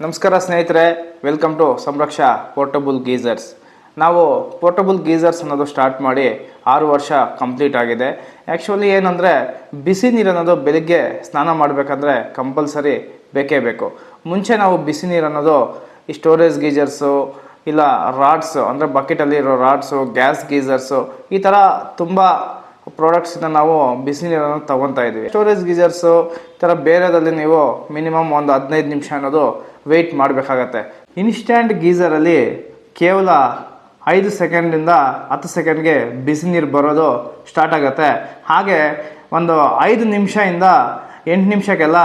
ನಮಸ್ಕಾರ ಸ್ನೇಹಿತರೆ welcome to Samraksha portable geysers ನಾವು ಪೋರ್ಟಬಲ್ ಗೀಸರ್ಸ್ ಅನ್ನೋದು ಸ್ಟಾರ್ಟ್ ಮಾಡಿ ಆರು ವರ್ಷ ಕಂಪ್ಲೀಟ್ ಆಗಿದೆ. ಆ್ಯಕ್ಚುಲಿ ಏನಂದರೆ, ಬಿಸಿ ನೀರು ಅನ್ನೋದು ಬೆಳಿಗ್ಗೆ ಸ್ನಾನ ಮಾಡಬೇಕಂದ್ರೆ ಕಂಪಲ್ಸರಿ ಬೇಕೇ ಬೇಕು. ಮುಂಚೆ ನಾವು ಬಿಸಿ ನೀರು ಅನ್ನೋದು ಈ ಸ್ಟೋರೇಜ್ ಗೀಜರ್ಸು ಇಲ್ಲ ರಾಡ್ಸು ಅಂದರೆ ಬಕೆಟಲ್ಲಿ ಇರೋ ರಾಡ್ಸು ಗ್ಯಾಸ್ ಗೀಸರ್ಸು ಈ ಥರ ತುಂಬ ಪ್ರಾಡಕ್ಟ್ಸ್ನ ನಾವು ಬಿಸಿ ನೀರನ್ನು ತಗೊತಾ ಇದ್ವಿ ಸ್ಟೋರೇಜ್ ಗೀಜರ್ಸು ಥರ ಬೇರೆದಲ್ಲಿ ನೀವು ಮಿನಿಮಮ್ ಒಂದು ಹದಿನೈದು ನಿಮಿಷ ಅನ್ನೋದು ವೆಯ್ಟ್ ಮಾಡಬೇಕಾಗತ್ತೆ. ಇನ್ಸ್ಟ್ಯಾಂಟ್ ಗೀಝರಲ್ಲಿ ಕೇವಲ ಐದು ಸೆಕೆಂಡಿಂದ ಹತ್ತು ಸೆಕೆಂಡ್ಗೆ ಬಿಸಿ ನೀರು ಬರೋದು ಸ್ಟಾರ್ಟ್ ಆಗುತ್ತೆ. ಹಾಗೆ ಒಂದು ಐದು ನಿಮಿಷದಿಂದ ಎಂಟು ನಿಮಿಷಕ್ಕೆಲ್ಲ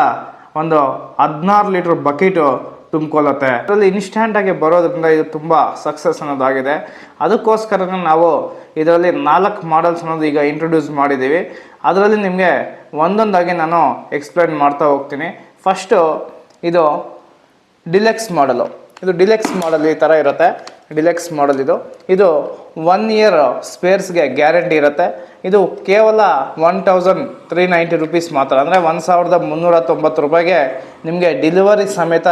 ಒಂದು ಹದಿನಾರು ಲೀಟ್ರ್ ಬಕೆಟು ತುಂಬಿಕೊಳ್ಳುತ್ತೆ. ಅದರಲ್ಲಿ ಇನ್ಸ್ಟ್ಯಾಂಟಾಗಿ ಬರೋದ್ರಿಂದ ಇದು ತುಂಬ ಸಕ್ಸಸ್ ಅನ್ನೋದಾಗಿದೆ. ಅದಕ್ಕೋಸ್ಕರ ನಾವು ಇದರಲ್ಲಿ ನಾಲ್ಕು ಮಾಡಲ್ಸ್ ಅನ್ನೋದು ಈಗ ಇಂಟ್ರೊಡ್ಯೂಸ್ ಮಾಡಿದ್ದೀವಿ. ಅದರಲ್ಲಿ ನಿಮಗೆ ಒಂದೊಂದಾಗಿ ನಾನು ಎಕ್ಸ್ಪ್ಲೈನ್ ಮಾಡ್ತಾ ಹೋಗ್ತೀನಿ. ಫಸ್ಟು ಇದು ಡಿಲೆಕ್ಸ್ ಮಾಡಲು ಇದು ಡಿಲೆಕ್ಸ್ ಮಾಡಲ್ ಈ ಥರ ಇರುತ್ತೆ. ಡಿಲೆಕ್ಸ್ ಮಾಡಲ್ ಇದು. ಇದು ಒನ್ ಇಯರ್ ಸ್ಪೇರ್ಸ್ಗೆ ಗ್ಯಾರಂಟಿ ಇರುತ್ತೆ. ಇದು ಕೇವಲ one thousand three ninety rupees ಮಾತ್ರ. ಅಂದರೆ ಒಂದು ಸಾವಿರದ ಮುನ್ನೂರ ತೊಂಬತ್ತು ರೂಪಾಯಿಗೆ ನಿಮಗೆ ಡಿಲಿವರಿ ಸಮೇತ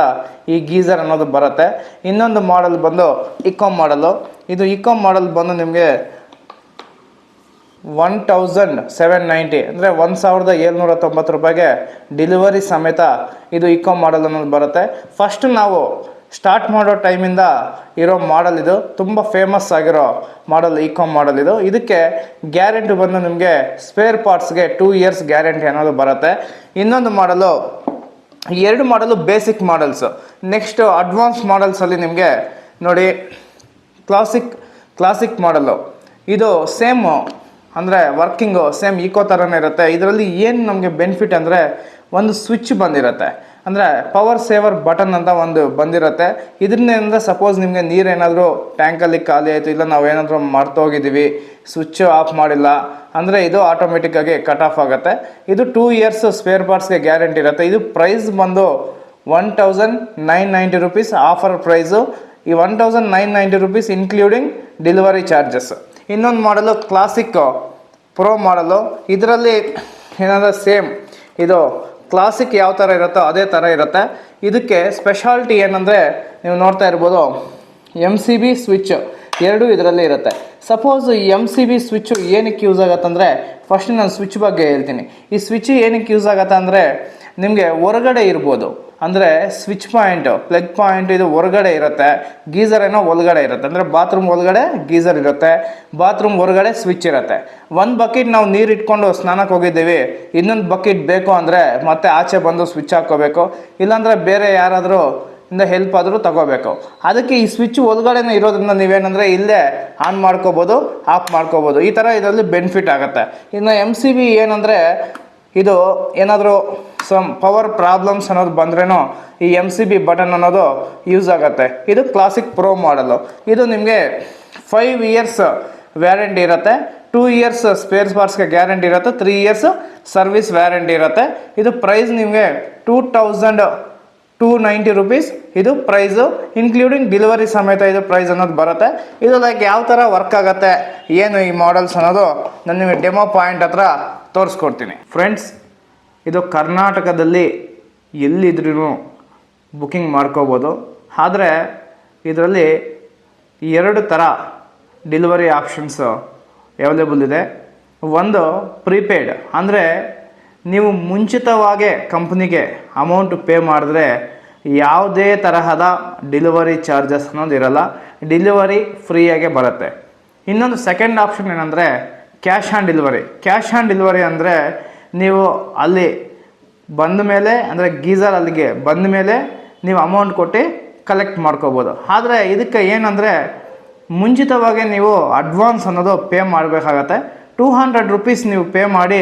ಈ ಗೀಸರ್ ಅನ್ನೋದು ಬರುತ್ತೆ. ಇನ್ನೊಂದು ಮಾಡಲ್ ಬಂದು ಇಕೋ ಮಾಡಲು ಇದು ಇಕಾಮ್ ಮಾಡಲ್ ಬಂದು ನಿಮಗೆ ಒನ್ ತೌಸಂಡ್ ಸೆವೆನ್ ನೈಂಟಿ ಅಂದರೆ ಒಂದು ಸಾವಿರದ ಏಳ್ನೂರ ತೊಂಬತ್ತು ರೂಪಾಯಿಗೆ ಡಿಲಿವರಿ ಸಮೇತ ಇದು ಇಕೋ ಮಾಡಲ್ ಅನ್ನೋದು ಬರುತ್ತೆ. ಫಸ್ಟ್ ನಾವು ಸ್ಟಾರ್ಟ್ ಮಾಡೋ ಟೈಮಿಂದ ಇರೋ ಮಾಡಲ್ ಇದು ತುಂಬ ಫೇಮಸ್ ಆಗಿರೋ ಮಾಡಲ್ ಇಕೋ ಮಾಡಲ್ ಇದು. ಇದಕ್ಕೆ ಗ್ಯಾರಂಟಿ ಬಂದು ನಿಮಗೆ ಸ್ಪೇರ್ ಪಾರ್ಟ್ಸ್ಗೆ ಟೂ ಇಯರ್ಸ್ ಗ್ಯಾರಂಟಿ ಅನ್ನೋದು ಬರುತ್ತೆ. ಇನ್ನೊಂದು ಮಾಡಲು ಎರಡು model basic models next advance ಮಾಡಲ್ಸಲ್ಲಿ ನಿಮಗೆ ನೋಡಿ ಕ್ಲಾಸಿಕ್ ಕ್ಲಾಸಿಕ್ ಮಾಡಲು ಇದು ಸೇಮು ಅಂದರೆ ವರ್ಕಿಂಗು ಸೇಮ್ ಈಕೋ ಥರನೇ ಇರುತ್ತೆ. ಇದರಲ್ಲಿ ಏನು ನಮಗೆ ಬೆನಿಫಿಟ್ ಅಂದರೆ ಒಂದು ಸ್ವಿಚ್ ಬಂದಿರುತ್ತೆ. ಅಂದರೆ ಪವರ್ ಸೇವರ್ ಬಟನ್ ಅಂತ ಒಂದು ಬಂದಿರುತ್ತೆ. ಇದರಿಂದ ಸಪೋಸ್ ನಿಮಗೆ ನೀರೇನಾದರೂ ಟ್ಯಾಂಕಲ್ಲಿ ಖಾಲಿ ಆಯಿತು, ಇಲ್ಲ ನಾವು ಏನಾದರೂ ಮರ್ತೋಗಿದ್ದೀವಿ ಸ್ವಿಚ್ ಆಫ್ ಮಾಡಿಲ್ಲ, ಅಂದರೆ ಇದು ಆಟೋಮೆಟಿಕ್ಕಾಗಿ ಕಟ್ ಆಫ್ ಆಗುತ್ತೆ. ಇದು ಟೂ ಇಯರ್ಸ್ ಸ್ಪೇರ್ ಪಾರ್ಟ್ಸ್ಗೆ ಗ್ಯಾರಂಟಿ ಇರುತ್ತೆ. ಇದು ಪ್ರೈಸ್ ಬಂದು one thousand nine ninety rupees offer price ಈ one thousand nine ninety rupees including delivery charges ಇನ್ನೊಂದು ಮಾಡಲು ಕ್ಲಾಸಿಕ್ ಪ್ರೋ ಮಾಡಲು ಇದರಲ್ಲಿ ಏನಾದರೂ ಸೇಮ್ ಇದು ಕ್ಲಾಸಿಕ್ ಯಾವ ಥರ ಇರುತ್ತೋ ಅದೇ ಥರ ಇರುತ್ತೆ. ಇದಕ್ಕೆ ಸ್ಪೆಷಾಲಿಟಿ ಏನಂದರೆ ನೀವು ನೋಡ್ತಾ ಇರ್ಬೋದು. ಎಂ ಸಿ ಬಿ ಸ್ವಿಚ್ ಎರಡೂ ಇದರಲ್ಲಿ ಇರುತ್ತೆ. Suppose M C B switch ಏನಕ್ಕೆ ಯೂಸ್ ಆಗುತ್ತಂದರೆ ಫಸ್ಟ್ ನಾನು ಸ್ವಿಚ್ ಬಗ್ಗೆ ಹೇಳ್ತೀನಿ. ಈ ಸ್ವಿಚ್ ಏನಕ್ಕೆ ಯೂಸ್ ಆಗತ್ತೆ ಅಂದರೆ, ನಿಮಗೆ ಹೊರಗಡೆ ಇರ್ಬೋದು. ಅಂದರೆ ಸ್ವಿಚ್ ಪಾಯಿಂಟು ಪ್ಲಗ್ ಪಾಯಿಂಟ್ ಇದು ಹೊರಗಡೆ ಇರುತ್ತೆ. ಗೀಸರ್ ಏನೋ ಒಳಗಡೆ ಇರುತ್ತೆ. ಅಂದರೆ ಬಾತ್ರೂಮ್ ಒಳಗಡೆ ಗೀಸರ್ ಇರುತ್ತೆ. ಬಾತ್ರೂಮ್ ಹೊರಗಡೆ ಸ್ವಿಚ್ ಇರುತ್ತೆ. ಒಂದು ಬಕೆಟ್ ನಾವು ನೀರು ಇಟ್ಕೊಂಡು ಸ್ನಾನಕ್ಕೆ ಹೋಗಿದ್ದೀವಿ. ಇನ್ನೊಂದು ಬಕೆಟ್ ಬೇಕು ಅಂದರೆ ಮತ್ತೆ ಆಚೆ ಬಂದು ಸ್ವಿಚ್ ಹಾಕ್ಕೋಬೇಕು. ಇಲ್ಲಾಂದರೆ ಬೇರೆ ಯಾರಾದರೂ ಇಂದ ಹೆಲ್ಪ್ ಆದರೂ ತಗೋಬೇಕು. ಅದಕ್ಕೆ ಈ ಸ್ವಿಚ್ ಒಳಗಡೆನೇ ಇರೋದ್ರಿಂದ ನೀವೇನಂದರೆ ಇಲ್ಲೇ ಆನ್ ಮಾಡ್ಕೋಬೋದು, ಆಫ್ ಮಾಡ್ಕೋಬೋದು. ಈ ಥರ ಇದರಲ್ಲಿ ಬೆನಿಫಿಟ್ ಆಗುತ್ತೆ. ಇನ್ನು ಎಂ ಸಿ ಬಿ ಏನಂದರೆ, ಇದು ಏನಾದರೂ ಸಮ್ ಪವರ್ ಪ್ರಾಬ್ಲಮ್ಸ್ ಅನ್ನೋದು ಬಂದ್ರೇ ಈ ಎಂ ಸಿ ಬಿ ಬಟನ್ ಅನ್ನೋದು ಯೂಸ್ ಆಗುತ್ತೆ. ಇದು ಕ್ಲಾಸಿಕ್ ಪ್ರೋ ಮಾಡಲು ಇದು ನಿಮಗೆ ಫೈವ್ ಇಯರ್ಸ್ ವ್ಯಾರಂಟಿ ಇರುತ್ತೆ. ಟೂ ಇಯರ್ಸ್ ಸ್ಪೇರ್ಸ್ ಪಾರ್ಟ್ಸ್ಗೆ ಗ್ಯಾರಂಟಿ ಇರುತ್ತೆ. ತ್ರೀ ಇಯರ್ಸ್ ಸರ್ವಿಸ್ ವ್ಯಾರಂಟಿ ಇರುತ್ತೆ. ಇದು ಪ್ರೈಸ್ ನಿಮಗೆ two thousand two ninety rupees ಇದು ಪ್ರೈಸು ಇನ್ಕ್ಲೂಡಿಂಗ್ ಡೆಲಿವರಿ ಸಮೇತ ಇದು ಪ್ರೈಸ್ ಅನ್ನೋದು ಬರುತ್ತೆ. ಇದು ಲೈಕ್ ಯಾವ ಥರ ವರ್ಕ್ ಆಗುತ್ತೆ, ಏನು ಈ ಮಾಡಲ್ಸ್ ಅನ್ನೋದು, ನಾನು ನಿಮಗೆ ಡೆಮೋ ಪಾಯಿಂಟ್ ಹತ್ರ ತೋರಿಸ್ಕೊಡ್ತೀನಿ. ಫ್ರೆಂಡ್ಸ್ ಇದು ಕರ್ನಾಟಕದಲ್ಲಿ ಎಲ್ಲಿದ್ರೂ ಬುಕ್ಕಿಂಗ್ ಮಾಡ್ಕೋಬೋದು. ಆದರೆ, ಇದರಲ್ಲಿ ಎರಡು ಥರ ಡೆಲಿವರಿ ಆಪ್ಷನ್ಸು ಅವೈಲೇಬಲ್ ಇದೆ. ಒಂದು ಪ್ರೀಪೇಯ್ಡ್ ಅಂದರೆ ನೀವು ಮುಂಚಿತವಾಗೇ ಕಂಪ್ನಿಗೆ ಅಮೌಂಟ್ ಪೇ ಮಾಡಿದ್ರೆ ಯಾವುದೇ ತರಹದ ಡಿಲಿವರಿ ಚಾರ್ಜಸ್ ಅನ್ನೋದು ಇರಲ್ಲ. ಡಿಲಿವರಿ ಫ್ರೀಯಾಗೆ ಬರುತ್ತೆ. ಇನ್ನೊಂದು ಸೆಕೆಂಡ್ ಆಪ್ಷನ್ ಏನಂದರೆ cash on delivery cash on delivery ಅಂದರೆ ನೀವು ಅಲ್ಲಿ ಬಂದ ಮೇಲೆ, ಅಂದರೆ ಗೀಸರ್ ಅಲ್ಲಿಗೆ ಬಂದ ಮೇಲೆ ನೀವು ಅಮೌಂಟ್ ಕೊಟ್ಟು ಕಲೆಕ್ಟ್ ಮಾಡ್ಕೋಬೋದು. ಆದರೆ ಇದಕ್ಕೆ ಏನಂದರೆ ಮುಂಚಿತವಾಗಿ ನೀವು ಅಡ್ವಾನ್ಸ್ ಅನ್ನೋದು ಪೇ ಮಾಡಬೇಕಾಗತ್ತೆ. ಟೂ ಹಂಡ್ರೆಡ್ ರುಪೀಸ್ ನೀವು ಪೇ ಮಾಡಿ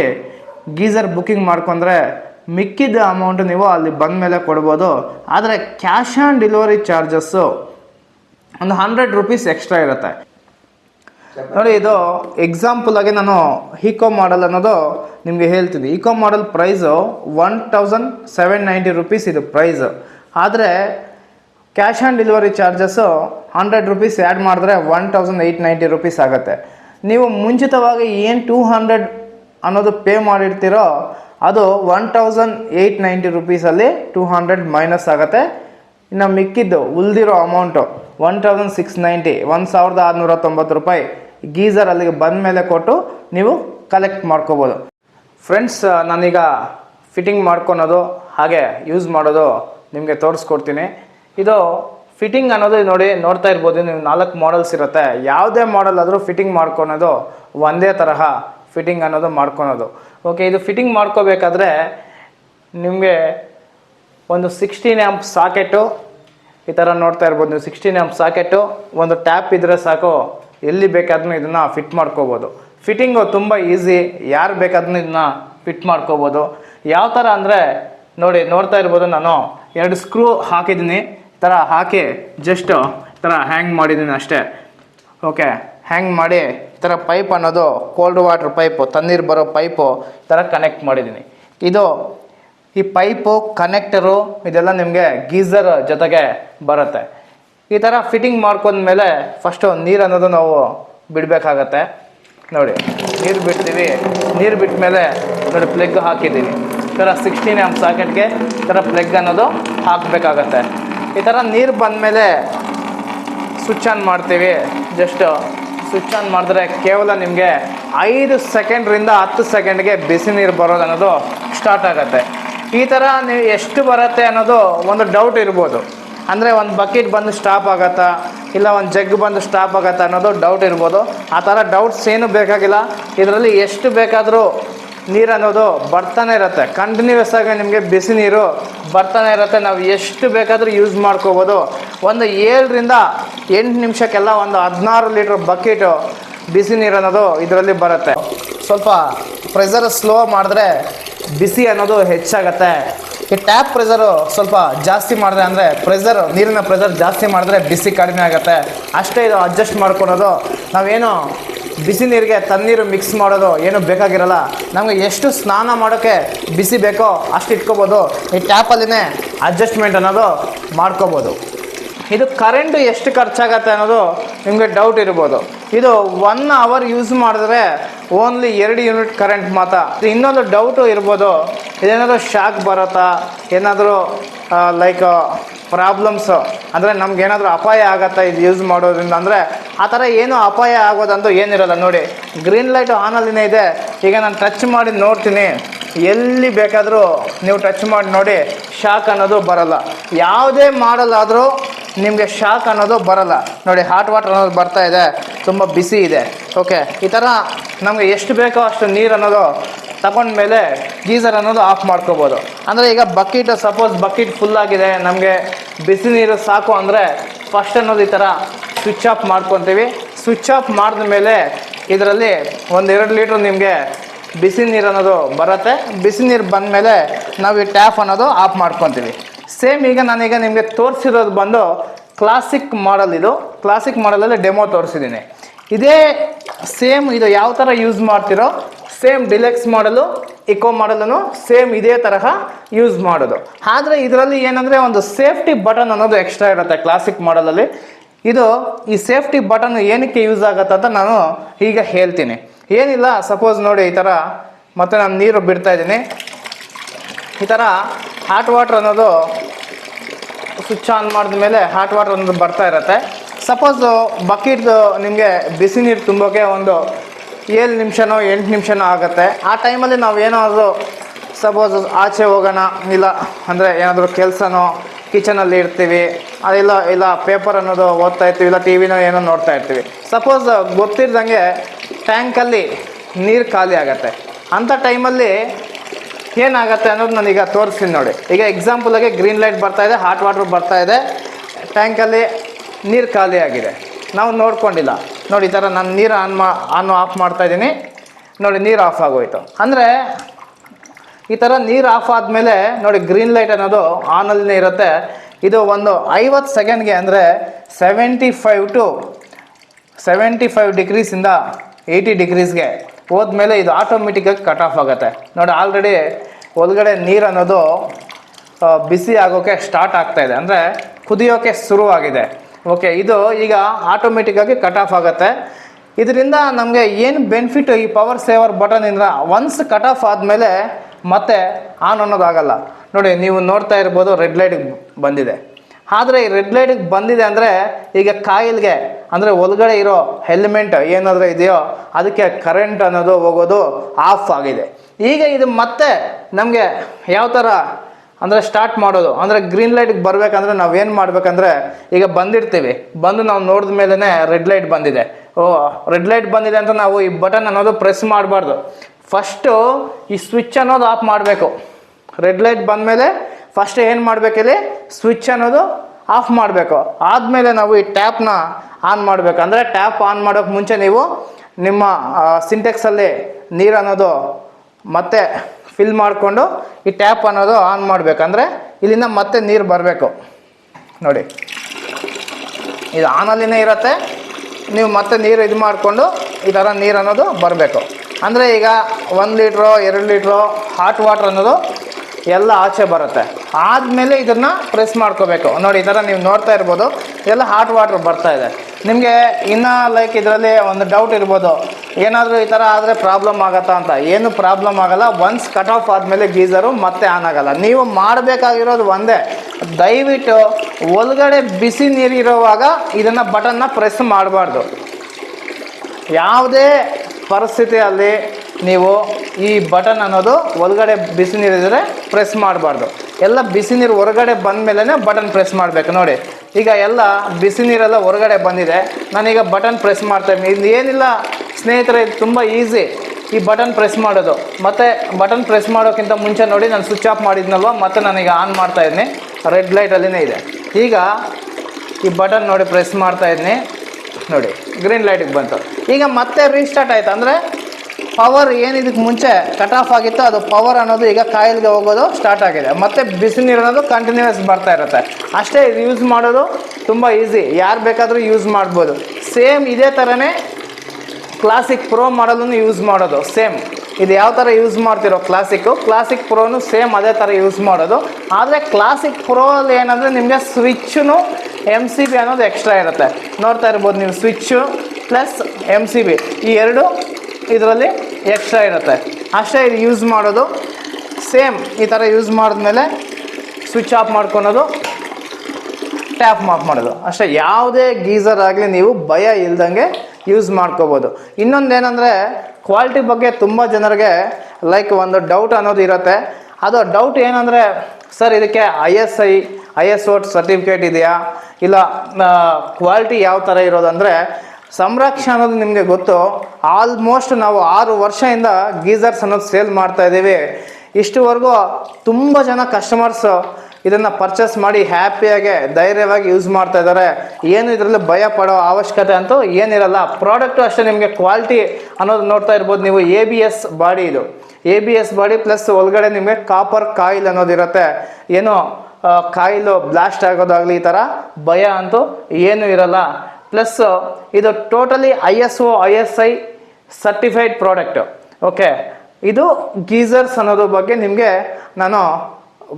ಗೀಸರ್ ಬುಕ್ಕಿಂಗ್ ಮಾಡ್ಕೊಂಡ್ರೆ ಮಿಕ್ಕಿದ ಅಮೌಂಟ್ ನೀವು ಅಲ್ಲಿ ಬಂದ ಮೇಲೆ ಕೊಡ್ಬೋದು. ಆದರೆ ಕ್ಯಾಶ್ ಆನ್ ಡೆಲಿವರಿ ಚಾರ್ಜಸ್ಸು ಒಂದು ಹಂಡ್ರೆಡ್ ರುಪೀಸ್ ಎಕ್ಸ್ಟ್ರಾ ಇರುತ್ತೆ. ನೋಡಿ ಇದು ಎಕ್ಸಾಂಪಲ್ ಆಗಿ ನಾನು ಈಕೋ ಮಾಡಲ್ ಅನ್ನೋದು ನಿಮಗೆ ಹೇಳ್ತೀನಿ. Eco model price one thousand seven ninety rupees ಇದು ಪ್ರೈಸ್ ಆದರೆ cash on delivery charges hundred rupees add ಮಾಡಿದ್ರೆ one thousand eight ninety rupees ಆಗುತ್ತೆ. ನೀವು ಮುಂಚಿತವಾಗಿ ಏನು ಟೂ ಹಂಡ್ರೆಡ್ ಅನ್ನೋದು ಪೇ ಮಾಡಿರ್ತೀರೋ, ಅದು ಒನ್ ತೌಸಂಡ್ ಏಯ್ಟ್ ನೈಂಟಿ ರುಪೀಸಲ್ಲಿ ಟೂ ಹಂಡ್ರೆಡ್ ಮೈನಸ್ ಆಗುತ್ತೆ. ಇನ್ನು ಮಿಕ್ಕಿದ್ದು, ಉಳಿದಿರೋ amount one thousand six ninety ಒಂದು ಸಾವಿರದ ಆರುನೂರ ತೊಂಬತ್ತು ರೂಪಾಯಿ ಗೀಸರ್ ಅಲ್ಲಿಗೆ ಬಂದ ಮೇಲೆ ಕೊಟ್ಟು ನೀವು ಕಲೆಕ್ಟ್ ಮಾಡ್ಕೋಬೋದು. ಫ್ರೆಂಡ್ಸ್ ನಾನೀಗ ಫಿಟ್ಟಿಂಗ್ ಮಾಡ್ಕೊಳೋದು, ಹಾಗೆ ಯೂಸ್ ಮಾಡೋದು ನಿಮಗೆ ತೋರಿಸ್ಕೊಡ್ತೀನಿ. ಇದು ಫಿಟ್ಟಿಂಗ್ ಅನ್ನೋದು ನೋಡಿ ನೋಡ್ತಾ ಇರ್ಬೋದು, ನೀವು ನಾಲ್ಕು ಮಾಡಲ್ಸ್ ಇರುತ್ತೆ. ಯಾವುದೇ ಮಾಡಲ್ ಆದರೂ ಫಿಟ್ಟಿಂಗ್ ಮಾಡ್ಕೊಳೋದು ಒಂದೇ ತರಹ. ಫಿಟ್ಟಿಂಗ್ ಅನ್ನೋದು ಮಾಡ್ಕೊಳೋದು. ಓಕೆ ಇದು ಫಿಟ್ಟಿಂಗ್ ಮಾಡ್ಕೋಬೇಕಾದ್ರೆ ನಿಮಗೆ ಒಂದು ಸಿಕ್ಸ್ಟೀನ್ ಆ್ಯಂಪ್ ಸಾಕೆಟು ಈ ಥರ ನೋಡ್ತಾ ಇರ್ಬೋದು ನೀವು ಸಿಕ್ಸ್ಟೀನ್ ಆ್ಯಂಪ್ ಸಾಕೆಟು ಒಂದು ಟ್ಯಾಪ್ ಇದ್ದರೆ ಸಾಕು, ಎಲ್ಲಿ ಬೇಕಾದ್ರೂ ಇದನ್ನು ಫಿಟ್ ಮಾಡ್ಕೋಬೋದು. ಫಿಟ್ಟಿಂಗು ತುಂಬ ಈಸಿ ಯಾರು ಬೇಕಾದ್ರೂ ಇದನ್ನ ಫಿಟ್ ಮಾಡ್ಕೋಬೋದು. ಯಾವ ಥರ ಅಂದರೆ, ನೋಡಿ, ನೋಡ್ತಾ ಇರ್ಬೋದು ನಾನು, ಎರಡು ಸ್ಕ್ರೂ ಹಾಕಿದ್ದೀನಿ, ಈ ಥರ ಹಾಕಿ ಜಸ್ಟು ಈ ಥರ ಹ್ಯಾಂಗ್ ಮಾಡಿದ್ದೀನಿ ಅಷ್ಟೇ. ಓಕೆ ಹ್ಯಾಂಗ್ ಮಾಡಿ, ಈ ಥರ ಪೈಪ್ ಅನ್ನೋದು ಕೋಲ್ಡ್ ವಾಟರ್ ಪೈಪು ತಣ್ಣೀರು ಬರೋ ಪೈಪು ಈ ಥರ ಕನೆಕ್ಟ್ ಮಾಡಿದ್ದೀನಿ. ಇದು ಈ ಪೈಪು ಕನೆಕ್ಟರು ಇದೆಲ್ಲ ನಿಮಗೆ ಗೀಸರ್ ಜೊತೆಗೆ ಬರುತ್ತೆ. ಈ ಥರ ಫಿಟ್ಟಿಂಗ್ ಮಾಡ್ಕೊಂಡ್ಮೇಲೆ ಫಸ್ಟು ನೀರು ಅನ್ನೋದು ನಾವು ಬಿಡಬೇಕಾಗತ್ತೆ. ನೋಡಿ, ನೀರು ಬಿಡ್ತೀವಿ. ನೀರು ಬಿಟ್ಟ ಮೇಲೆ ನೋಡಿ ಪ್ಲಗ್ ಹಾಕಿದ್ದೀನಿ. ಈ ಥರ ಸಿಕ್ಸ್ಟೀನ್ ಎಂ ಸಾಕೆಟ್ಗೆ ಈ ಥರ ಪ್ಲಗ್ ಅನ್ನೋದು ಹಾಕಬೇಕಾಗತ್ತೆ. ಈ ಥರ ನೀರು ಬಂದಮೇಲೆ ಸ್ವಿಚ್ ಆನ್ ಮಾಡ್ತೀವಿ. ಜಸ್ಟ್ ಸ್ವಿಚ್ ಆನ್ ಮಾಡಿದ್ರೆ ಕೇವಲ ನಿಮಗೆ ಐದು ಸೆಕೆಂಡ್ರಿಂದ ಹತ್ತು ಸೆಕೆಂಡ್ಗೆ ಬಿಸಿ ನೀರು ಬರೋದು ಅನ್ನೋದು ಸ್ಟಾರ್ಟ್ ಆಗುತ್ತೆ. ಈ ಥರ ನೀವು ಎಷ್ಟು ಬರುತ್ತೆ ಅನ್ನೋದು ಒಂದು ಡೌಟ್ ಇರ್ಬೋದು. ಅಂದರೆ ಒಂದು ಬಕೆಟ್ ಬಂದು ಸ್ಟಾಪ್ ಆಗತ್ತಾ, ಇಲ್ಲ ಒಂದು ಜಗ್ ಬಂದು ಸ್ಟಾಪ್ ಆಗತ್ತಾ ಅನ್ನೋದು ಡೌಟ್ ಇರ್ಬೋದು. ಆ ಥರ ಡೌಟ್ಸ್ ಏನು ಬೇಕಾಗಿಲ್ಲ. ಇದರಲ್ಲಿ ಎಷ್ಟು ಬೇಕಾದರೂ ನೀರು ಅನ್ನೋದು ಬರ್ತಾನೆ ಇರುತ್ತೆ. ಕಂಟಿನ್ಯೂಸ್ ಆಗಿ ನಿಮಗೆ ಬಿಸಿ ನೀರು ಬರ್ತಾನೆ ಇರುತ್ತೆ. ನಾವು ಎಷ್ಟು ಬೇಕಾದರೂ ಯೂಸ್ ಮಾಡ್ಕೋಬೋದು. ಒಂದು ಏಳರಿಂದ ಎಂಟು ನಿಮಿಷಕ್ಕೆಲ್ಲ ಒಂದು ಹದಿನಾರು ಲೀಟ್ರ್ ಬಕೆಟು ಬಿಸಿ ನೀರು ಅನ್ನೋದು ಇದರಲ್ಲಿ ಬರುತ್ತೆ. ಸ್ವಲ್ಪ ಪ್ರೆಸರ್ ಸ್ಲೋ ಮಾಡಿದ್ರೆ ಬಿಸಿ ಅನ್ನೋದು ಹೆಚ್ಚಾಗತ್ತೆ. ಈ ಟ್ಯಾಪ್ ಪ್ರೆಸರು ಸ್ವಲ್ಪ ಜಾಸ್ತಿ ಮಾಡಿದ್ರೆ ಅಂದರೆ ಪ್ರೆಸರ್ ನೀರಿನ ಪ್ರೆಸರ್ ಜಾಸ್ತಿ ಮಾಡಿದ್ರೆ ಬಿಸಿ ಕಡಿಮೆ ಆಗುತ್ತೆ. ಅಷ್ಟೇ ಇದು ಅಡ್ಜಸ್ಟ್ ಮಾಡ್ಕೊಳೋದು. ನಾವೇನು ಬಿಸಿ ನೀರಿಗೆ ತಣ್ಣೀರು ಮಿಕ್ಸ್ ಮಾಡೋದು ಏನು ಬೇಕಾಗಿರಲ್ಲ. ನಮಗೆ ಎಷ್ಟು ಸ್ನಾನ ಮಾಡೋಕ್ಕೆ ಬಿಸಿ ಬೇಕೋ ಅಷ್ಟು ಇಟ್ಕೋಬೋದು. ಈ ಟ್ಯಾಪಲ್ಲಿನೇ ಅಡ್ಜಸ್ಟ್ಮೆಂಟ್ ಅನ್ನೋದು ಮಾಡ್ಕೋಬೋದು. ಇದು ಕರೆಂಟ್ ಎಷ್ಟು ಖರ್ಚಾಗತ್ತೆ ಅನ್ನೋದು ನಿಮಗೆ ಡೌಟ್ ಇರ್ಬೋದು. ಇದು ಒನ್ ಅವರ್ ಯೂಸ್ ಮಾಡಿದ್ರೆ ಓನ್ಲಿ ಎರಡು ಯೂನಿಟ್ ಕರೆಂಟ್ ಮಾತ್ರ. ಇನ್ನೊಂದು ಡೌಟು ಇರ್ಬೋದು. ಇದೇನಾದರೂ ಶಾಕ್ ಬರುತ್ತಾ? ಏನಾದರೂ ಲೈಕ್ ಪ್ರಾಬ್ಲಮ್ಸು ಅಂದರೆ ನಮ್ಗೆ ಏನಾದರೂ ಅಪಾಯ ಆಗತ್ತಾ ಇದು ಯೂಸ್ ಮಾಡೋದ್ರಿಂದ? ಅಂದರೆ ಆ ಥರ ಏನು ಅಪಾಯ ಆಗೋದಂತೂ ಏನಿರಲ್ಲ ನೋಡಿ. ಗ್ರೀನ್ ಲೈಟು ಆನಲ್ಲಿನೇ ಇದೆ. ಈಗ ನಾನು ಟಚ್ ಮಾಡಿ ನೋಡ್ತೀನಿ. ಎಲ್ಲಿ ಬೇಕಾದರೂ ನೀವು ಟಚ್ ಮಾಡಿ ನೋಡಿ ಶಾಕ್ ಅನ್ನೋದು ಬರಲ್ಲ. ಯಾವುದೇ ಮಾಡಲ್ ಆದರೂ ನಿಮಗೆ ಶಾಕ್ ಅನ್ನೋದು ಬರಲ್ಲ. ನೋಡಿ ಹಾಟ್ ವಾಟರ್ ಅನ್ನೋದು ಬರ್ತಾ ಇದೆ. ತುಂಬ ಬಿಸಿ ಇದೆ. ಓಕೆ ಈ ಥರ ನಮಗೆ ಎಷ್ಟು ಬೇಕೋ ಅಷ್ಟು ನೀರು ಅನ್ನೋದು ತಗೊಂಡ್ಮೇಲೆ ಗೀಸರ್ ಅನ್ನೋದು ಆಫ್ ಮಾಡ್ಕೋಬೋದು. ಅಂದರೆ ಈಗ ಬಕೆಟ್ ಸಪೋಸ್ ಬಕೆಟ್ ಫುಲ್ ಆಗಿದೆ, ನಮಗೆ ಬಿಸಿ ನೀರು ಸಾಕು ಅಂದರೆ ಫಸ್ಟ್ ಅನ್ನೋದು ಈ ಥರ ಸ್ವಿಚ್ ಆಫ್ ಮಾಡ್ಕೊತೀವಿ. ಸ್ವಿಚ್ ಆಫ್ ಮಾಡಿದ ಮೇಲೆ ಇದರಲ್ಲಿ ಒಂದೆರಡು ಲೀಟ್ರ್ ನಿಮಗೆ ಬಿಸಿ ನೀರು ಅನ್ನೋದು ಬರುತ್ತೆ. ಬಿಸಿ ನೀರು ಬಂದಮೇಲೆ ನಾವು ಈ ಟ್ಯಾಪ್ ಅನ್ನೋದು ಆಫ್ ಮಾಡ್ಕೊತೀವಿ. ಸೇಮ್ ಈಗ ನಾನೀಗ ನಿಮಗೆ ತೋರಿಸಿರೋದು ಬಂದು ಕ್ಲಾಸಿಕ್ ಮಾಡಲ್ ಇದು. ಕ್ಲಾಸಿಕ್ ಮಾಡಲಲ್ಲಿ ಡೆಮೋ ತೋರಿಸಿದ್ದೀನಿ. ಇದೇ ಸೇಮ್ ಇದು ಯಾವ ಥರ ಯೂಸ್ ಮಾಡ್ತಿರೋ ಸೇಮ್ ಡಿಲೆಕ್ಸ್ ಮಾಡಲು ಇಕೋ ಮಾಡಲನ್ನು ಸೇಮ್ ಇದೇ ತರಹ ಯೂಸ್ ಮಾಡೋದು. ಆದರೆ ಇದರಲ್ಲಿ ಏನಂದರೆ ಒಂದು ಸೇಫ್ಟಿ ಬಟನ್ ಅನ್ನೋದು ಎಕ್ಸ್ಟ್ರಾ ಇರುತ್ತೆ ಕ್ಲಾಸಿಕ್ ಮಾಡಲಲ್ಲಿ ಇದು ಈ ಸೇಫ್ಟಿ ಬಟನ್ ಏನಕ್ಕೆ ಯೂಸ್ ಆಗುತ್ತೆ ಅಂತ ನಾನು ಈಗ ಹೇಳ್ತೀನಿ. ಏನಿಲ್ಲ ಸಪೋಸ್ ನೋಡಿ ಈ ಥರ ಮತ್ತೆ ನಾನು ನೀರು ಬಿಡ್ತಾ ಇದ್ದೀನಿ. ಈ ಥರ ಹಾಟ್ ವಾಟ್ರ್ ಅನ್ನೋದು ಸ್ವಿಚ್ ಆನ್ ಮಾಡಿದ ಮೇಲೆ ಹಾಟ್ ವಾಟ್ರ್ ಅನ್ನೋದು ಬರ್ತಾ ಇರುತ್ತೆ. ಸಪೋಸ್ ಬಕೆಟ್ದು ನಿಮಗೆ ಬಿಸಿ ನೀರು ತುಂಬೋಕ್ಕೆ ಒಂದು ಏಳು ನಿಮಿಷನೋ ಎಂಟು ನಿಮಿಷನೋ ಆಗುತ್ತೆ. ಆ ಟೈಮಲ್ಲಿ ನಾವು ಏನಾದರೂ ಸಪೋಸ್ ಆಚೆ ಹೋಗೋಣ, ಇಲ್ಲ ಅಂದರೆ ಏನಾದರೂ ಕೆಲಸನೋ ಕಿಚನಲ್ಲಿ ಇರ್ತೀವಿ ಅದಿಲ್ಲ ಇಲ್ಲ ಪೇಪರ್ ಅನ್ನೋದು ಓದ್ತಾ ಇರ್ತೀವಿ, ಇಲ್ಲ ಟಿ ವಿನೋ ಏನೋ ನೋಡ್ತಾ ಇರ್ತೀವಿ. ಸಪೋಸ್ ಗೊತ್ತಿರ್ದಂಗೆ ಟ್ಯಾಂಕಲ್ಲಿ ನೀರು ಖಾಲಿ ಆಗುತ್ತೆ. ಅಂಥ ಟೈಮಲ್ಲಿ ಏನಾಗುತ್ತೆ ಅನ್ನೋದು ಈಗ ತೋರಿಸ್ತೀನಿ ನೋಡಿ. ಈಗ ಎಕ್ಸಾಂಪಲಾಗಿ ಗ್ರೀನ್ ಲೈಟ್ ಬರ್ತಾ ಇದೆ ಹಾಟ್ ವಾಟರ್ ಬರ್ತಾ ಇದೆ. ಟ್ಯಾಂಕಲ್ಲಿ ನೀರು ಖಾಲಿ ಆಗಿದೆ. ನಾವು ನೋಡ್ಕೊಂಡಿಲ್ಲ. ನೋಡಿ, ಈ ಥರ ನಾನು ನೀರು ಆನ್ ಮಾ ಆನ್ ಆಫ್ ಮಾಡ್ತಾ ಇದ್ದೀನಿ. ನೋಡಿ, ನೀರು ಆಫ್ ಆಗೋಯ್ತು. ಅಂದರೆ, ಈ ಥರ ನೀರು ಆಫ್ ಆದಮೇಲೆ ನೋಡಿ ಗ್ರೀನ್ ಲೈಟ್ ಅನ್ನೋದು ಆನಲ್ಲೇ ಇರುತ್ತೆ. ಇದು ಒಂದು ಐವತ್ತು ಸೆಕೆಂಡ್ಗೆ ಅಂದರೆ seventy five to seventy five ಡಿಗ್ರೀಸಿಂದ eighty ಡಿಗ್ರೀಸ್ಗೆ ಹೋದ್ಮೇಲೆ ಇದು ಆಟೋಮೆಟಿಕ್ಕಾಗಿ ಕಟ್ ಆಫ್ ಆಗುತ್ತೆ. ನೋಡಿ ಆಲ್ರೆಡಿ ಒಳಗಡೆ ನೀರು ಅನ್ನೋದು ಬಿಸಿ ಆಗೋಕ್ಕೆ ಸ್ಟಾರ್ಟ್ ಆಗ್ತಾ ಇದೆ. ಅಂದರೆ ಕುದಿಯೋಕ್ಕೆ ಶುರುವಾಗಿದೆ. ಓಕೆ ಇದು ಈಗ ಆಟೋಮೆಟಿಕ್ಕಾಗಿ ಕಟ್ ಆಫ್ ಆಗುತ್ತೆ. ಇದರಿಂದ ನಮಗೆ ಏನು ಬೆನಿಫಿಟ್ ಈ ಪವರ್ ಸೇವರ್ ಬಟನಿಂದ ಒನ್ಸ್ ಕಟ್ ಆಫ್ ಆದಮೇಲೆ ಮತ್ತೆ ಆನ್ ಅನ್ನೋದಾಗಲ್ಲ ನೋಡಿ, ನೀವು ನೋಡ್ತಾ ಇರ್ಬೋದು ರೆಡ್ ಲೈಟಿಗೆ ಬಂದಿದೆ. ಆದರೆ ಈ ರೆಡ್ ಲೈಟಿಗೆ ಬಂದಿದೆ ಅಂದರೆ ಈಗ ಕಾಯಿಲ್ಗೆ, ಅಂದರೆ ಒಳಗಡೆ ಇರೋ ಹೆಲ್ಮೆಟ್ ಏನಾದರೂ ಇದೆಯೋ, ಅದಕ್ಕೆ ಕರೆಂಟ್ ಅನ್ನೋದು ಹೋಗೋದು ಆಫ್ ಆಗಿದೆ. ಈಗ ಇದು ಮತ್ತೆ ನಮಗೆ ಯಾವ ಥರ ಅಂದರೆ ಸ್ಟಾರ್ಟ್ ಮಾಡೋದು? ಅಂದರೆ ಗ್ರೀನ್ ಲೈಟ್ಗೆ ಬರಬೇಕಂದ್ರೆ ನಾವು ಏನು ಮಾಡ್ಬೇಕಂದ್ರೆ ಈಗ ಬಂದಿರ್ತೀವಿ. ಬಂದು ನಾವು ನೋಡಿದ ಮೇಲೇ ರೆಡ್ ಲೈಟ್ ಬಂದಿದೆ. ಓ ರೆಡ್ ಲೈಟ್ ಬಂದಿದೆ ಅಂತ ನಾವು ಈ ಬಟನ್ ಅನ್ನೋದು ಪ್ರೆಸ್ ಮಾಡಬಾರ್ದು. ಫಸ್ಟು ಈ ಸ್ವಿಚ್ ಅನ್ನೋದು ಆಫ್ ಮಾಡಬೇಕು. ರೆಡ್ ಲೈಟ್ ಬಂದಮೇಲೆ ಫಸ್ಟ್ ಏನು ಮಾಡಬೇಕಿಲ್ಲಿ ಸ್ವಿಚ್ ಅನ್ನೋದು ಆಫ್ ಮಾಡಬೇಕು. ಆದಮೇಲೆ ನಾವು ಈ ಟ್ಯಾಪ್ನ ಆನ್ ಮಾಡಬೇಕು. ಅಂದರೆ ಟ್ಯಾಪ್ ಆನ್ ಮಾಡೋಕ್ಕೆ ಮುಂಚೆ ನೀವು ನಿಮ್ಮ ಸಿಂಟೆಕ್ಸಲ್ಲಿ ನೀರು ಅನ್ನೋದು ಮತ್ತೆ ಫಿಲ್ ಮಾಡಿಕೊಂಡು ಈ ಟ್ಯಾಪ್ ಅನ್ನೋದು ಆನ್ ಮಾಡಬೇಕಂದ್ರೆ ಇಲ್ಲಿಂದ ಮತ್ತೆ ನೀರು ಬರಬೇಕು. ನೋಡಿ. ಇದು ಆನಲ್ಲಿನೇ ಇರುತ್ತೆ. ನೀವು ಮತ್ತೆ ನೀರು ಇದು ಮಾಡಿಕೊಂಡು ಈ ಥರ ನೀರು ಅನ್ನೋದು ಬರಬೇಕು. ಅಂದರೆ ಈಗ ಒಂದು ಲೀಟ್ರು ಎರಡು ಲೀಟ್ರು ಹಾಟ್ ವಾಟ್ರ್ ಅನ್ನೋದು ಎಲ್ಲ ಆಚೆ ಬರುತ್ತೆ. ಆದಮೇಲೆ ಇದನ್ನು ಪ್ರೆಸ್ ಮಾಡ್ಕೋಬೇಕು. ನೋಡಿ, ಈ ಥರ ನೀವು ನೋಡ್ತಾ ಇರ್ಬೋದು. ಎಲ್ಲ ಹಾಟ್ ವಾಟ್ರ್ ಬರ್ತಾ ಇದೆ. ನಿಮಗೆ ಇನ್ನೂ ಲೈಕ್ ಇದರಲ್ಲಿ ಒಂದು ಡೌಟ್ ಇರ್ಬೋದು. ಏನಾದರೂ ಈ ಥರ ಆದರೆ ಪ್ರಾಬ್ಲಮ್ ಆಗತ್ತಾ ಅಂತ. ಏನು ಪ್ರಾಬ್ಲಮ್ ಆಗಲ್ಲ. ಒನ್ಸ್ ಕಟ್ ಆಫ್ ಆದಮೇಲೆ ಗೀಝರು ಮತ್ತೆ ಆನ್ ಆಗಲ್ಲ. ನೀವು ಮಾಡಬೇಕಾಗಿರೋದು ಒಂದೇ. ದಯವಿಟ್ಟು ಒಳಗಡೆ ಬಿಸಿ ನೀರು ಇರೋವಾಗ ಇದನ್ನು ಬಟನ್ನ ಪ್ರೆಸ್ ಮಾಡಬಾರ್ದು. ಯಾವುದೇ ಪರಿಸ್ಥಿತಿಯಲ್ಲಿ ನೀವು ಈ ಬಟನ್ ಅನ್ನೋದು ಒಳಗಡೆ ಬಿಸಿ ನೀರಿದ್ರೆ ಪ್ರೆಸ್ ಮಾಡಬಾರ್ದು. ಎಲ್ಲ ಬಿಸಿ ನೀರು ಹೊರಗಡೆ ಬಂದ ಮೇಲೇ ಬಟನ್ ಪ್ರೆಸ್ ಮಾಡಬೇಕು. ನೋಡಿ. ಈಗ ಎಲ್ಲ ಬಿಸಿ ನೀರೆಲ್ಲ ಹೊರಗಡೆ ಬಂದಿದೆ. ನಾನೀಗ ಬಟನ್ ಪ್ರೆಸ್ ಮಾಡ್ತೇನೆ ಇದು ಏನಿಲ್ಲ, ಸ್ನೇಹಿತರೆ, ಇದು ತುಂಬ ಈಸಿ ಈ ಬಟನ್ ಪ್ರೆಸ್ ಮಾಡೋದು. ಮತ್ತು ಬಟನ್ ಪ್ರೆಸ್ ಮಾಡೋಕ್ಕಿಂತ ಮುಂಚೆ ನೋಡಿ, ನಾನು ಸ್ವಿಚ್ ಆಫ್ ಮಾಡಿದ್ನಲ್ವ? ಮತ್ತೆ ನಾನೀಗ ಆನ್ ಮಾಡ್ತಾ ಇದ್ದೀನಿ. ರೆಡ್ ಲೈಟಲ್ಲಿನೇ ಇದೆ. ಈಗ ಈ ಬಟನ್ ನೋಡಿ ಪ್ರೆಸ್ ಮಾಡ್ತಾ ನೋಡಿ ಗ್ರೀನ್ ಲೈಟಿಗೆ ಬಂತು. ಈಗ ಮತ್ತೆ ರೀಸ್ಟಾರ್ಟ್ ಆಯಿತು. ಅಂದರೆ ಪವರ್ ಏನಿದಕ್ಕೆ ಮುಂಚೆ ಕಟ್ ಆಫ್ ಆಗಿತ್ತು ಅದು ಪವರ್ ಅನ್ನೋದು ಈಗ ಕಾಯಿಲ್ಗೆ ಹೋಗೋದು ಸ್ಟಾರ್ಟ್ ಆಗಿದೆ. ಮತ್ತೆ ಬಿಸಿ ನೀರು ಅನ್ನೋದು ಕಂಟಿನ್ಯೂಸ್ ಬರ್ತಾ ಇರುತ್ತೆ. ಅಷ್ಟೇ ಇದು ಯೂಸ್ ಮಾಡೋದು ತುಂಬ ಈಸಿ ಯಾರು ಬೇಕಾದರೂ ಯೂಸ್ ಮಾಡ್ಬೋದು. ಸೇಮ್ ಇದೇ ಥರನೇ ಕ್ಲಾಸಿಕ್ ಪ್ರೋ ಮಾಡಲನ್ನು ಯೂಸ್ ಮಾಡೋದು. ಸೇಮ್ ಇದು ಯಾವ ಥರ ಯೂಸ್ ಮಾಡ್ತಿರೋ ಕ್ಲಾಸಿಕ್ಕು ಕ್ಲಾಸಿಕ್ ಪ್ರೋನು ಸೇಮ್ ಅದೇ ಥರ ಯೂಸ್ ಮಾಡೋದು. ಆದರೆ ಕ್ಲಾಸಿಕ್ ಪ್ರೋ ಅಲ್ಲಿ ಏನಂದರೆ ನಿಮಗೆ ಸ್ವಿಚ್ಚು ಎಂ ಸಿ ಬಿ ಅನ್ನೋದು ಎಕ್ಸ್ಟ್ರಾ ಇರುತ್ತೆ. ನೋಡ್ತಾ ಇರ್ಬೋದು ನೀವು switch plus M C B ಈ ಎರಡು ಇದರಲ್ಲಿ ಎಕ್ಸ್ಟ್ರಾ ಇರುತ್ತೆ. ಅಷ್ಟೇ ಇದು ಯೂಸ್ ಮಾಡೋದು. ಸೇಮ್ ಈ ಥರ ಯೂಸ್ ಮಾಡಿದ್ಮೇಲೆ ಸ್ವಿಚ್ ಆಫ್ ಮಾಡ್ಕೊಳೋದು ಟ್ಯಾಪ್ ಆಫ್ ಮಾಡೋದು. ಅಷ್ಟೇ, ಯಾವುದೇ ಗೀಸರ್ ಆಗಲಿ ನೀವು ಭಯ ಇಲ್ದಂಗೆ ಯೂಸ್ ಮಾಡ್ಕೋಬೋದು. ಇನ್ನೊಂದೇನೆಂದರೆ ಕ್ವಾಲಿಟಿ ಬಗ್ಗೆ ತುಂಬ ಜನರಿಗೆ ಲೈಕ್ ಒಂದು ಡೌಟ್ ಅನ್ನೋದು ಇರುತ್ತೆ. ಅದು ಡೌಟ್ ಏನಂದರೆ, ಸರ್, ಇದಕ್ಕೆ I S I I S vote certificate ಇದೆಯಾ? ಇಲ್ಲ ಕ್ವಾಲಿಟಿ ಯಾವ ಥರ ಇರೋದಂದರೆ ಸಂರಕ್ಷಣೆ ಅನ್ನೋದು ನಿಮಗೆ ಗೊತ್ತು ಆಲ್ಮೋಸ್ಟ್ ನಾವು ಆರು ವರ್ಷದಿಂದ ಗೀಸರ್ಸ್ ಅನ್ನೋದು ಸೇಲ್ ಮಾಡ್ತಾ ಇದ್ದೀವಿ. ಇಷ್ಟುವರೆಗೂ ತುಂಬ ಜನ ಕಸ್ಟಮರ್ಸ್ ಇದನ್ನು ಪರ್ಚೇಸ್ ಮಾಡಿ ಹ್ಯಾಪಿಯಾಗಿ ಧೈರ್ಯವಾಗಿ ಯೂಸ್ ಮಾಡ್ತಾ ಇದ್ದಾರೆ. ಏನು ಇದರಲ್ಲಿ ಭಯ ಪಡೋ ಅವಶ್ಯಕತೆ ಅಂತೂ ಏನಿರಲ್ಲ. ಪ್ರಾಡಕ್ಟು ಅಷ್ಟೇ ನಿಮಗೆ ಕ್ವಾಲಿಟಿ ಅನ್ನೋದು ನೋಡ್ತಾ ಇರ್ಬೋದು ನೀವು. ಎ ಬಿ ಎಸ್ ಬಾಡಿ ಇದು. A B S body plus ಒಳಗಡೆ ನಿಮಗೆ ಕಾಪರ್ ಕಾಯಿಲ್ ಅನ್ನೋದಿರುತ್ತೆ ಏನೋ ಕಾಯಿಲು ಬ್ಲಾಸ್ಟ್ ಆಗೋದಾಗಲಿ ಈ ಥರ ಭಯ ಅಂತೂ ಏನೂ ಇರಲ್ಲ. ಪ್ಲಸ್ ಇದು totally I S O I S I certified product okay ಇದು ಗೀಸರ್ಸ್ ಅನ್ನೋದ್ರ ಬಗ್ಗೆ ನಿಮಗೆ ನಾನು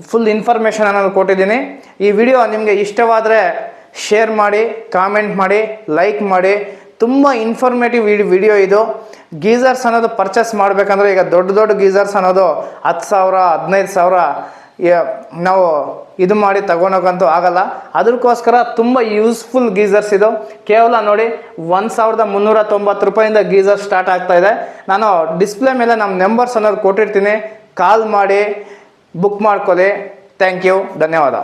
ಫುಲ್ ಇನ್ಫಾರ್ಮೇಷನ್ ಅನ್ನೋದು ಕೊಟ್ಟಿದ್ದೀನಿ. ಈ ವಿಡಿಯೋ ನಿಮಗೆ ಇಷ್ಟವಾದರೆ ಶೇರ್ ಮಾಡಿ ಕಾಮೆಂಟ್ ಮಾಡಿ ಲೈಕ್ ಮಾಡಿ. ತುಂಬ ಇನ್ಫಾರ್ಮೇಟಿವ್ ವಿಡಿಯೋ ಇದು. ಗೀಸರ್ಸ್ ಅನ್ನೋದು ಪರ್ಚೇಸ್ ಮಾಡಬೇಕಂದ್ರೆ ಈಗ ದೊಡ್ಡ ದೊಡ್ಡ ಗೀಸರ್ಸ್ ಅನ್ನೋದು ಹತ್ತು ಸಾವಿರ, ಹದಿನೈದು ಸಾವಿರ ನಾವು ಇದು ಮಾಡಿ ತಗೊಳಕ್ಕಂತೂ ಆಗಲ್ಲ. ಅದಕ್ಕೋಸ್ಕರ ತುಂಬ ಯೂಸ್ಫುಲ್ ಗೀಸರ್ಸ್ ಇದು. ಕೇವಲ ನೋಡಿ, ಒಂದು ಸಾವಿರದ ಮುನ್ನೂರ ತೊಂಬತ್ತು ರೂಪಾಯಿಂದ ಗೀಸರ್ ಸ್ಟಾರ್ಟ್ ಆಗ್ತಾ ಇದೆ. ನಾನು ಡಿಸ್ಪ್ಲೇ ಮೇಲೆ ನಮ್ಮ ನಂಬರ್ಸ್ ಅನ್ನೋದು ಕೊಟ್ಟಿರ್ತೀನಿ. ಕಾಲ್ ಮಾಡಿ ಬುಕ್ ಮಾಡ್ಕೊಳ್ಳಿ. ಥ್ಯಾಂಕ್ ಯು ಧನ್ಯವಾದ.